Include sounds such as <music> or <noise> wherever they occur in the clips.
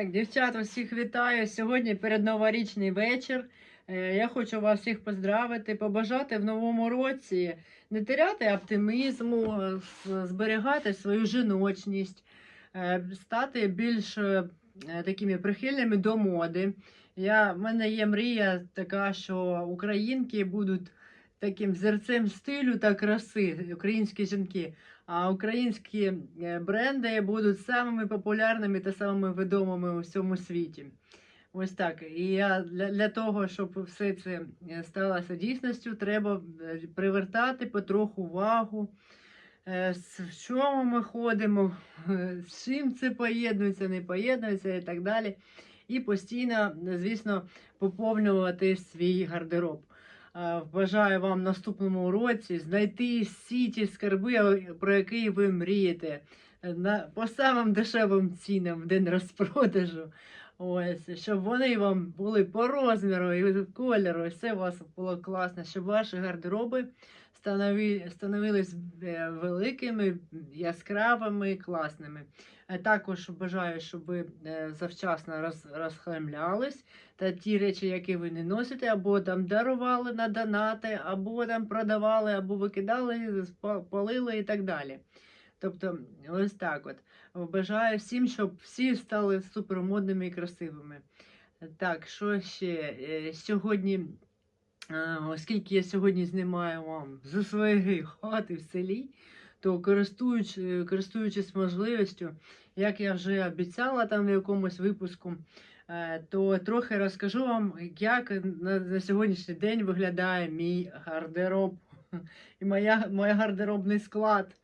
Так, дівчата, всіх вітаю. Сьогодні передноворічний вечір. Е, Я хочу вас всіх поздравити, побажати в новому році не теряти оптимізму, е, зберігати свою жіночність, е, стати більш такими прихильними до моди. Я, в мене є мрія така, що українки будуть таким взірцем стилю та краси, українські жінки. А українські е, бренди будуть самими популярними та самими відомими у всьому світі. Ось так. І я для, для того, щоб все це е, сталося дійсністю, треба е, привертати потроху увагу. з- чому ми ходимо, з чим це поєднується, не поєднується і так далі. І постійно, звісно, поповнювати свій гардероб. Е, Бажаю вам в наступному році знайти всі ті скарби, про які ви мрієте, е, по самим дешевим цінам в день розпродажу. Ось, щоб вони вам були по розміру і кольору, і все у вас було класно, щоб ваші гардероби становились е, великими, яскравими, класними. Е, Також бажаю, щоб ви е, завчасно роз, розхламлялись, та ті речі, які ви не носите, або там дарували на донати, або там продавали, або викидали, палили і так далі. Тобто, ось так от. Бажаю всім, щоб всі стали супермодними і красивими. Так, що ще? Е, Сьогодні, е, оскільки я сьогодні знімаю вам зі своєї хати в селі, то користуюч, е, користуючись можливістю, як я вже обіцяла там в якомусь випуску, то трохи розкажу вам, як на, на сьогоднішній день виглядає мій гардероб <laughs> і моя, моя гардеробний склад.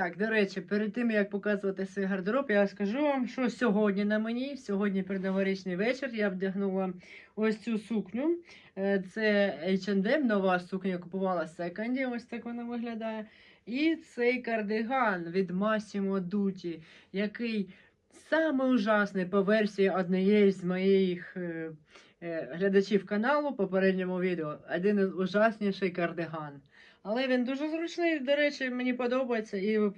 Так, до речі, перед тим як показувати свій гардероб, я скажу вам, що сьогодні на мені, сьогодні передноворічний вечір, я вдягнула ось цю сукню. Е, Це H&M, нова сукня, купувала в секонді, ось так вона виглядає. І цей кардиган від Massimo Dutti, який саме ужасний по версії однієї з моїх е, е, глядачів каналу попередньому відео. Один із ужасніший кардиган. Але він дуже зручний, до речі, мені подобається. І е,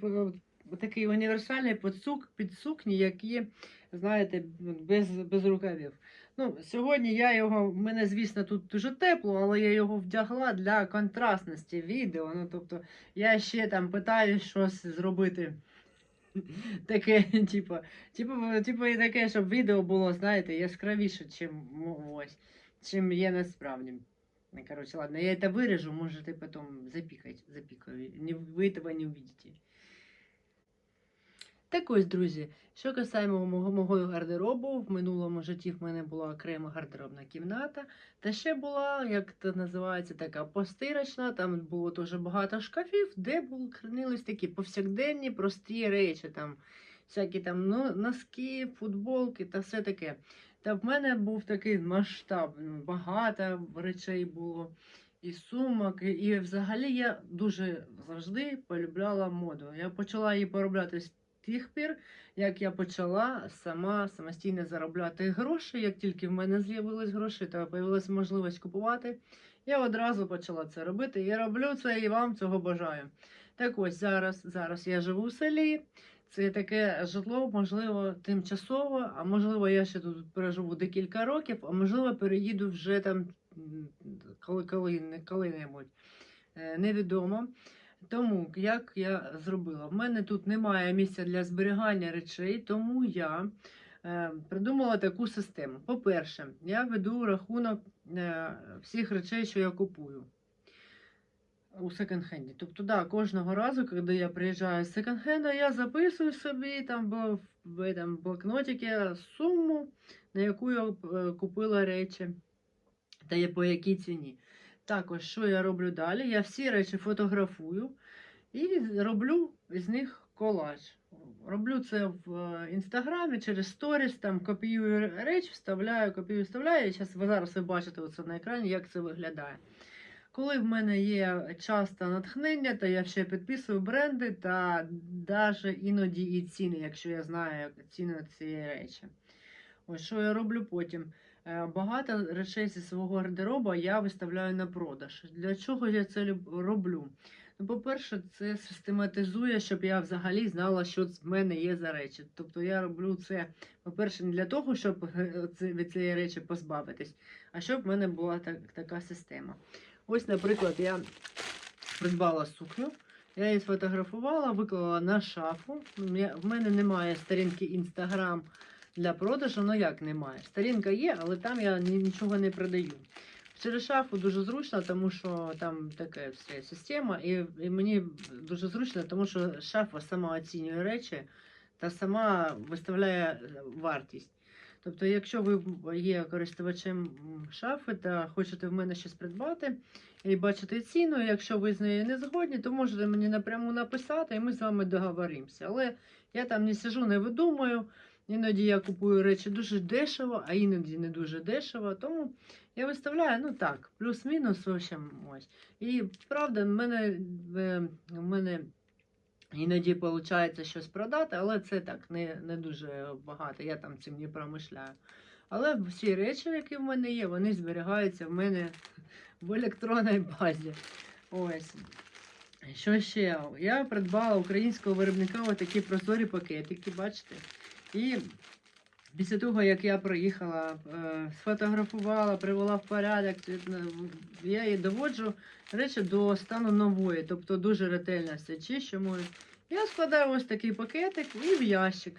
такий універсальний підсук, підсукні, які, знаєте, без, без рукавів. Ну, сьогодні я його, в мене, звісно, тут дуже тепло, але я його вдягла для контрастності відео. Ну, тобто, я ще там питаю щось зробити. <laughs> Таке, типу, типу, типу, і таке, щоб відео було, знаєте, яскравіше, чим ну, ось, чим є насправді. Ну, Короче, ладно, я это вырежу, можете потом запикать, запикаю. Не, вы этого не увидите. Так ось, друзі, що касаємо мого, мого гардеробу, в минулому житті в мене була окрема гардеробна кімната, та ще була, як це називається, така постирочна, там було дуже багато шкафів, де були хранились такі повсякденні, прості речі, там всякі там ну, носки, футболки та все таке. Та в мене був такий масштаб, ну, багато речей було, і сумок, і, взагалі я дуже завжди полюбляла моду. Я почала її поробляти з тих пір, як я почала сама самостійно заробляти гроші. Як тільки в мене з'явились гроші та з'явилася можливість купувати, я одразу почала це робити. І роблю це і вам цього бажаю. Так ось зараз, зараз я живу в селі. Це таке житло, можливо, тимчасово, а можливо, я ще тут переживу декілька років, а можливо, переїду вже там м, коли, коли, коли-небудь. Е, Невідомо. Тому як я зробила? В мене тут немає місця для зберігання речей, тому я е, придумала таку систему. По-перше, я веду рахунок е, всіх речей, що я купую у секонд-хенді. Тобто, да, кожного разу, коли я приїжджаю з секонд-хенда, я записую собі там в, в, там, блокнотики суму, на яку я е, купила речі, та по якій ціні. Також, що я роблю далі? Я всі речі фотографую і роблю з них колаж. Роблю це в е, інстаграмі через сторіс, там копіюю речі, вставляю, копіюю, вставляю. Зараз ви зараз бачите оце на екрані, як це виглядає. Коли в мене є час та натхнення, то я ще підписую бренди та навіть іноді і ціни, якщо я знаю ціни на речі. Ось що я роблю потім. Е, Багато речей зі свого гардероба я виставляю на продаж. Для чого я це роблю? Ну, по-перше, це систематизує, щоб я взагалі знала, що в мене є за речі. Тобто я роблю це, по-перше, не для того, щоб е, від цієї речі позбавитись, а щоб в мене була так, така система. Ось, наприклад, я придбала сукню, я її сфотографувала, виклала на шафу. В мене немає сторінки Instagram для продажу, ну як немає. Сторінка є, але там я нічого не продаю. Через шафу дуже зручно, тому що там така вся система, і, і мені дуже зручно, тому що шафа сама оцінює речі та сама виставляє е, вартість. Тобто, якщо ви є користувачем шафи та хочете в мене щось придбати і бачите ціну, якщо ви з нею не згодні, то можете мені напряму написати, і ми з вами договоримося. Але я там не сижу, не видумую. Іноді я купую речі дуже дешево, а іноді не дуже дешево. Тому я виставляю, ну так, плюс-мінус, ось. І правда, в мене, е, в мене іноді виходить щось продати, але це так не, не дуже багато. Я там цим не промишляю. Але всі речі, які в мене є, вони зберігаються в мене в електронній базі. Ось. Що ще? Я придбала українського виробника отакі прозорі пакетики, бачите? І після того, як я проїхала, е, сфотографувала, привела в порядок, е, я її доводжу речі до стану нової, тобто дуже ретельно все чищу. Я складаю ось такий пакетик і в ящик.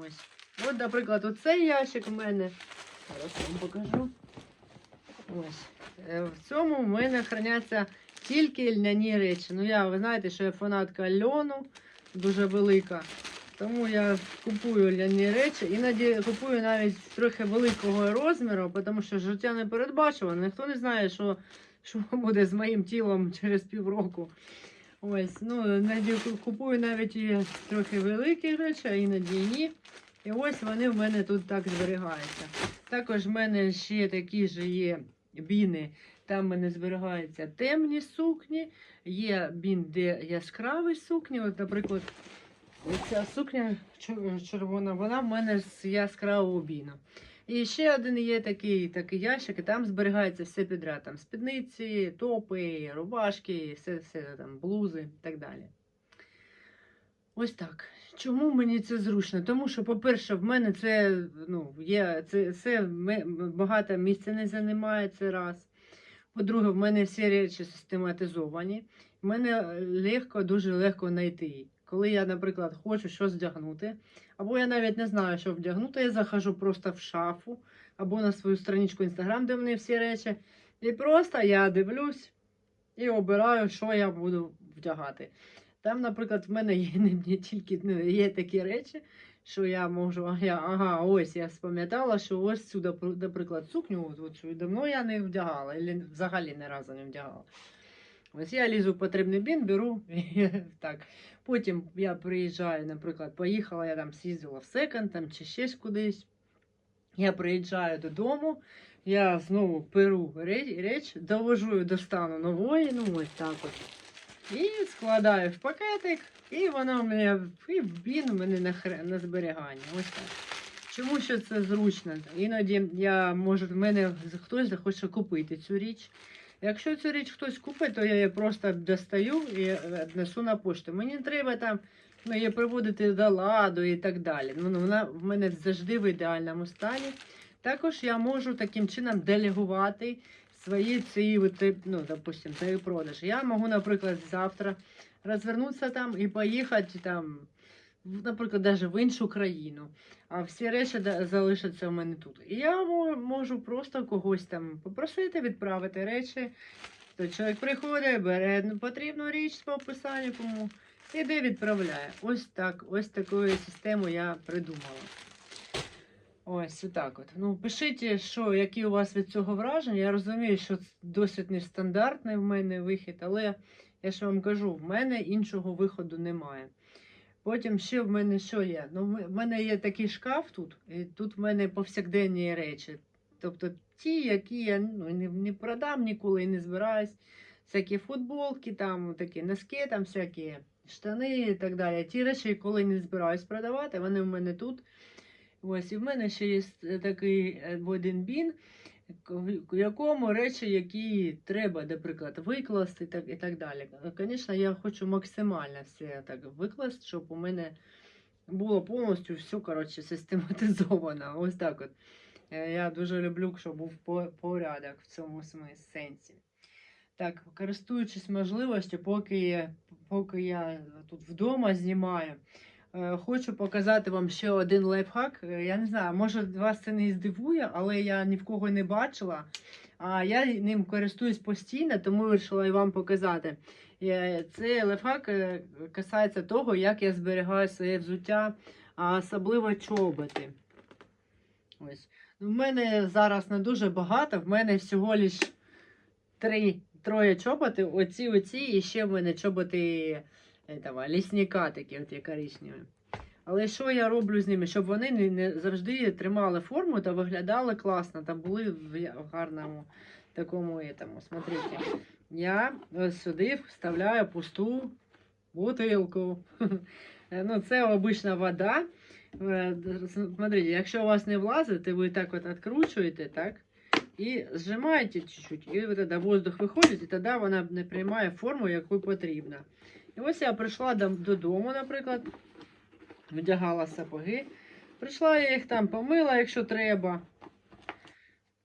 Ось. От, наприклад, оцей ящик в мене. Зараз вам покажу. Ось. Е, В цьому в мене храняться тільки льняні речі. Ну, я, ви знаєте, що я фанатка льону, дуже велика. Тому я купую ляні речі, іноді купую навіть трохи великого розміру, тому що життя не передбачувано. Ніхто не знає, що, що буде з моїм тілом через півроку. Ось, ну, іноді купую навіть і трохи великі речі, а іноді ні. І ось вони в мене тут так зберігаються. Також в мене ще такі ж є біни. Там в мене зберігаються темні сукні, є бін, де яскраві сукні. От, наприклад, Ця сукня червона, вона в мене з яскравого біну. І ще один є такий, такий ящик, і там зберігається все підряд. Там спідниці, топи, рубашки, все, все там, блузи і так далі. Ось так. Чому мені це зручно? Тому що, по-перше, в мене це, ну, є, це, це багато місця не займає, це раз. По-друге, в мене всі речі систематизовані. В мене легко, дуже легко знайти. Коли я, наприклад, хочу щось вдягнути, або я навіть не знаю, що вдягнути, я захожу просто в шафу або на свою страничку Instagram, де в мене всі речі. І просто я дивлюсь і обираю, що я буду вдягати. Там, наприклад, в мене є не, не тільки ну, є такі речі, що я можу, я, ага, ось я спам'ятала, що ось сюди, наприклад, сукню, от, от, давно я не вдягала, або взагалі ні разу не вдягала. Ось я лізу в потрібний бін, беру <laughs> так. Потім я приїжджаю, наприклад, поїхала, я там з'їздила в секонд там, чи щось кудись. Я приїжджаю додому, я знову беру ре- реч, довожу до стану нової, ну ось так от. І складаю в пакетик, і вона в мене і бін у мене на, хре- на зберігання. Ось так. Чому що це зручно? Іноді я можу, в мене хтось захоче купити цю річ. Якщо цю річ хтось купить, то я її просто достаю і е, несу на пошту. Мені треба там ну, її приводити до ладу і так далі. Ну, вона в мене завжди в ідеальному стані. Також я можу таким чином делегувати свої ці, е, ну, допустим, цієї продажі. Я можу, наприклад, завтра розвернутися там і поїхати там, наприклад, навіть в іншу країну. А всі речі залишаться в мене тут. І я можу просто когось там попросити відправити речі. То чоловік приходить, бере потрібну річ по описанню кому, іде відправляє. Ось так, ось таку систему я придумала. Ось отак от. Ну, пишіть, що, які у вас від цього враження. Я розумію, що досить нестандартний в мене вихід, але я ж вам кажу, в мене іншого виходу немає. Потім ще в мене що є? Ну, в мене є такий шкаф тут, і тут в мене повсякденні речі. Тобто ті, які я ну, не, не продам ніколи і не збираюсь. Всякі футболки, там, такі носки, там всякі штани і так далі. Ті речі, коли не збираюсь продавати, вони в мене тут. Ось, і в мене ще є такий е, один бін. В якому речі, які треба, наприклад, викласти так, і так далі. Звісно, я хочу максимально все так викласти, щоб у мене було повністю все коротше, систематизовано. <laughs> Ось так от. Е, Я дуже люблю, щоб був порядок в цьому сенсі. Так, користуючись можливістю, поки поки я тут вдома знімаю, е, хочу показати вам ще один лайфхак. Е, Я не знаю, може вас це не здивує, але я ні в кого не бачила. А я ним користуюсь постійно, тому вирішила і вам показати. Е, Цей лайфхак е, касається того, як я зберігаю своє взуття, а особливо чоботи. Ось. У мене зараз не дуже багато, в мене всього лиш три, троє чоботи, оці, оці, і ще в мене чоботи этого, лісника такі от коричневі. Але що я роблю з ними? Щоб вони не, не завжди тримали форму та виглядали класно, та були в, гарному такому етому. Смотрите, я сюди вставляю пусту бутилку. Е, Ну, це обична вода. Е, Смотрите, якщо у вас не влазить, ви так от відкручуєте, так? І зжимаєте чуть-чуть, і тоді воздух виходить, і тоді вона не приймає форму, яку потрібно. І ось я прийшла додому, наприклад, вдягала сапоги. Прийшла я їх там помила, якщо треба.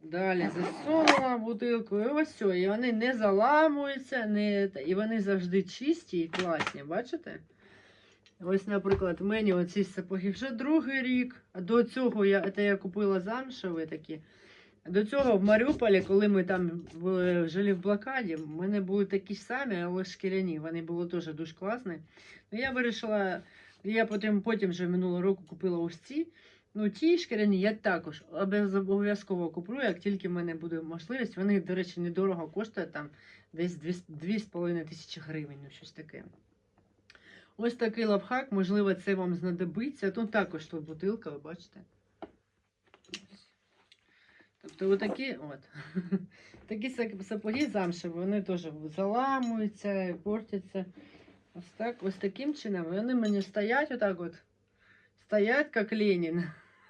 Далі засунула бутилку, і ось все. І вони не заламуються, не... і вони завжди чисті і класні, бачите? Ось, наприклад, в мені оці сапоги вже другий рік. А до цього я, це я купила замшеві такі. До цього в Маріуполі, коли ми там жили в блокаді, в мене були такі ж самі, але шкіряні. Вони були теж дуже класні. Ну, я вирішила, я потім, потім вже минулого року купила ось ці. Ну, ті шкіряні я також обов'язково куплю, як тільки в мене буде можливість. Вони, до речі, недорого коштують там десь 2,5 тисячі гривень, ну щось таке. Ось такий лапхак, можливо, це вам знадобиться. Тут також тут бутилка, ви бачите. Тобто отакі от. Такі <laughs> сапоги замшеві, вони теж заламуються, портяться. Ось так, ось таким чином. Вони мені стоять отак от. Стоять, як Ленін.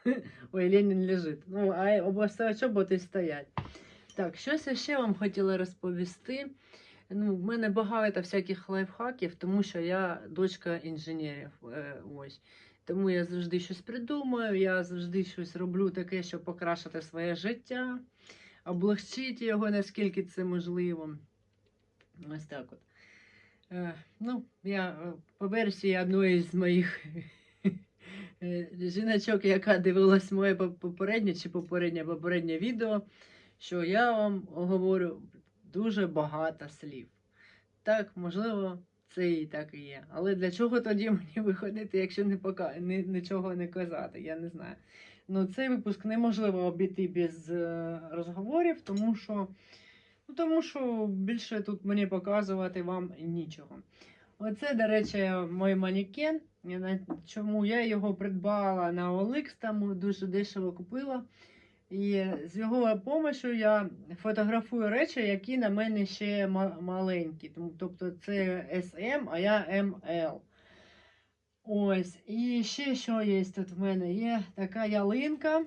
<laughs> Ой, Ленін лежить. Ну, а оба чоботи стоять. Так, щось я ще вам хотіла розповісти. Ну, в мене багато всяких лайфхаків, тому що я дочка інженерів. Е, ось. Тому я завжди щось придумаю, я завжди щось роблю таке, щоб покращити своє життя, облегчити його, наскільки це можливо. Ось так от. Е, ну, я е, по версії одної з моїх <laughs> е, жіночок, яка дивилась моє поп- попереднє чи попереднє попереднє відео, що я вам говорю дуже багато слів. Так, можливо, це і так і є. Але для чого тоді <laughs> мені виходити, якщо не пока... не, нічого не казати? Я не знаю. Ну, цей випуск неможливо обійти без е, розговорів, тому що, ну, тому що більше тут мені показувати вам нічого. Оце, до речі, мій манікен. Чому я його придбала на OLX, там дуже дешево купила. І з його допомогою я фотографую речі, які на мене ще маленькі. Тобто це SM, а я ML. Ось. І ще що є тут в мене? Є така ялинка.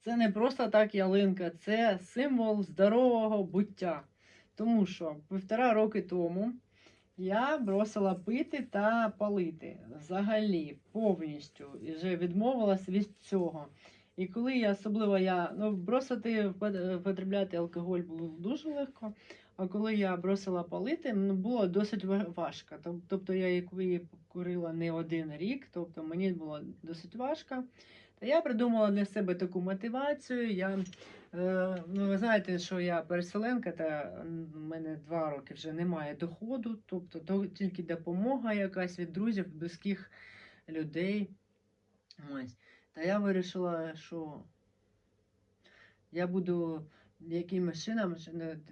Це не просто так ялинка, це символ здорового буття. Тому що півтора роки тому я бросила пити та палити. Взагалі, повністю. І вже відмовилась від цього. І коли я особливо я ну, бросити потребляти алкоголь було дуже легко. А коли я бросила палити, ну, було досить важко. Тобто я її курила не один рік, тобто мені було досить важко. Та я придумала для себе таку мотивацію. Я, е, ну, ви знаєте, що я переселенка, та в мене два роки вже немає доходу, тобто то, тільки допомога якась від друзів, близьких людей. Ось. Та я вирішила, що я буду якимось чином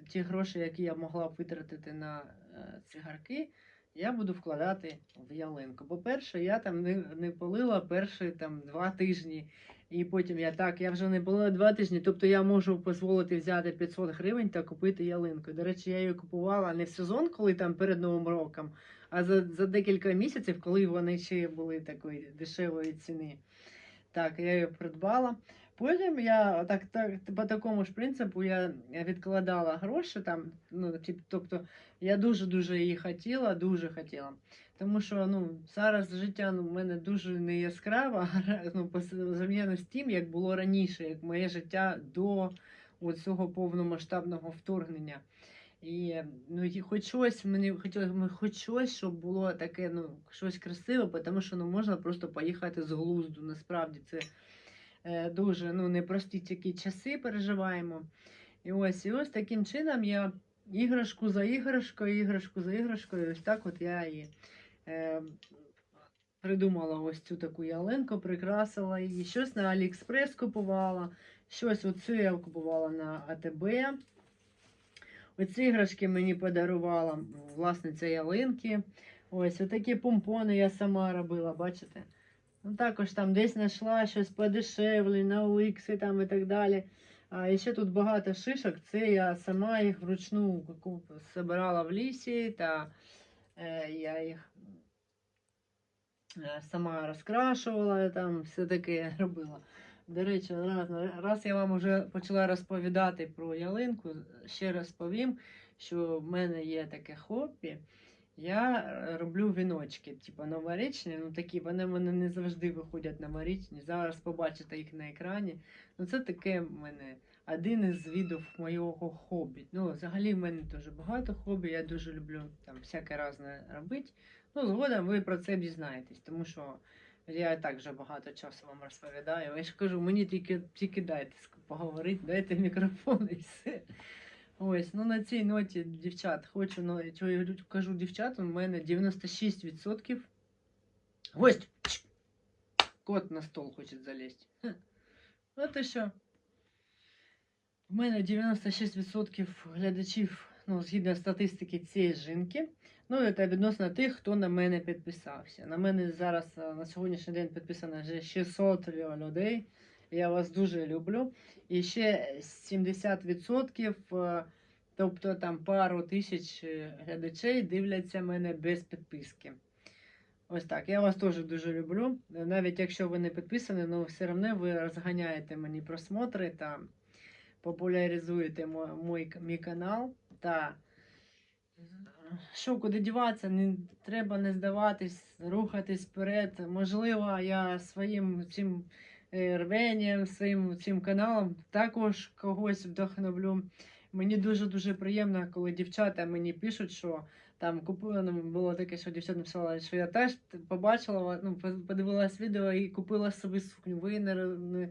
ті гроші, які я могла б витратити на е, цигарки, я буду вкладати в ялинку. По-перше, я там не, не палила перші там, два тижні. І потім я так, я вже не палила два тижні, тобто я можу дозволити взяти 500 гривень та купити ялинку. До речі, я її купувала не в сезон, коли там перед Новим роком, а за, за декілька місяців, коли вони ще були такої дешевої ціни. Так, я її придбала. Потім я так, так, по такому ж принципу я відкладала гроші там. Ну, тип- тобто я дуже-дуже її хотіла, дуже хотіла. Тому що ну, зараз життя ну, в мене дуже не яскраве, ну, по з тим, як було раніше, як моє життя до цього повномасштабного вторгнення. І ну, і мені хотілося хоч щось, щоб було таке, ну, щось красиве, тому що ну, можна просто поїхати з глузду. Насправді це е, дуже ну, непрості такі часи переживаємо. І ось, і ось таким чином я іграшку за іграшкою, іграшку за іграшкою, ось так от я і е, придумала ось цю таку ялинку, прикрасила її. Щось на Аліекспрес купувала, щось оцю я купувала на АТБ. Оці іграшки мені подарувала власниця ялинки. Ось отакі помпони я сама робила, бачите? Ну, також там десь знайшла щось подешевле, на Оліксі там і так далі. А ще тут багато шишок. Це я сама їх вручну збирала в лісі, та е, я їх е, сама розкрашувала, там все таке <laughs> робила. До речі, раз, раз я вам вже почала розповідати про ялинку, ще раз повім, що в мене є таке хобі. Я е, роблю віночки, типу новорічні, ну такі, вони в мене не завжди виходять новорічні. Зараз побачите їх на екрані. Ну це таке в мене один із видів моєго хобі. Ну, взагалі в мене дуже багато хобі, я дуже люблю там всяке різне робити. Ну, згодом ви про це дізнаєтесь, тому що я і так вже багато часу вам розповідаю. Я ж кажу, мені тільки, тільки дайте поговорити, дайте мікрофон і все. Ось, ну на цій ноті, дівчат, хочу, ну, я кажу дівчатам, у мене 96%. Гость! Кот на стол хоче залізти. От і що. У мене 96% глядачів, ну, згідно статистики цієї жінки. Ну, це відносно тих, хто на мене підписався. На мене зараз е, на сьогоднішній день підписано вже 600 людей. Я вас дуже люблю. І ще 70%, е, тобто там пару тисяч е, глядачей дивляться мене без підписки. Ось так. Я вас теж дуже люблю. Навіть якщо ви не підписані, але все одно ви розганяєте мені просмотри та популяризуєте мой, мій канал. Та що куди діватися, не треба не здаватись, рухатись вперед. Можливо, я своїм цим е, рвенням, своїм цим каналом також когось вдохновлю. Мені дуже-дуже приємно, коли дівчата мені пишуть, що там купила, ну, було таке, що дівчата написала, що я теж побачила, ну, подивилась відео і купила собі сукню. Ви.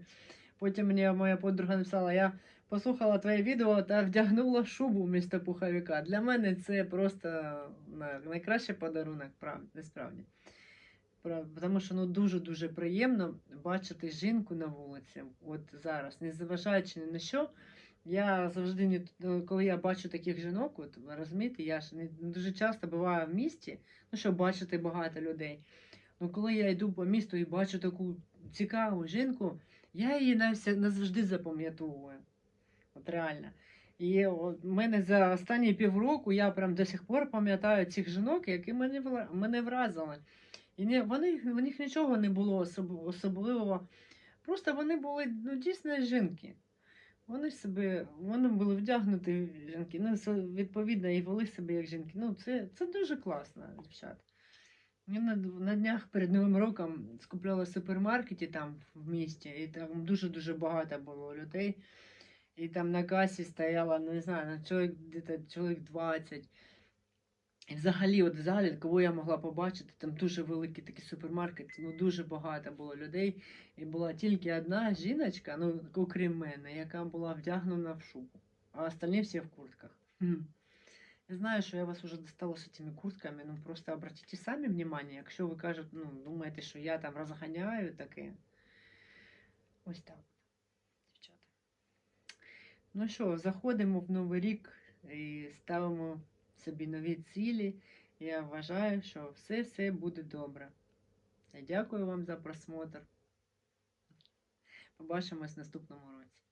Потім мені моя подруга написала, я послухала твоє відео та вдягнула шубу вмісто пуховика. Для мене це просто найкращий подарунок, насправді. Тому що ну дуже-дуже приємно бачити жінку на вулиці. От зараз, не зважаючи ні на що. Я завжди ну, коли я бачу таких жінок, от розумієте, я ж не дуже часто буваю в місті, ну щоб бачити багато людей. Ну коли я йду по місту і бачу таку цікаву жінку, я її нався- назавжди запам'ятовую. От реально. І от в мене за останні півроку я прям до сих пор пам'ятаю цих жінок, які мене, мене вразили. І не, вони, в них нічого не було особ, особливого. Просто вони були ну, дійсно жінки. Вони себе, вони були вдягнуті жінки, ну, відповідно, і вели себе як жінки. Ну, це, це дуже класно, дівчата. Я на, на днях перед Новим роком скупляла в супермаркеті там в місті, і там дуже-дуже багато було людей. І там на касі стояло, ну, не знаю, на чоловік, чоловік 20. І взагалі, от в залі, кого я могла побачити, там дуже великий такий супермаркет, ну дуже багато було людей. І була тільки одна жіночка, ну окрім мене, яка була вдягнена в шубу, а остальні всі в куртках. Я знаю, що я вас уже достала з цими куртками, ну просто обратите самі внимание, якщо ви кажете, ну, думаєте, що я там розганяю таке. Ось так. Ну що, заходимо в новий рік і ставимо собі нові цілі. Я вважаю, що все-все буде добре. Я дякую вам за просмотр. Побачимось в наступному році.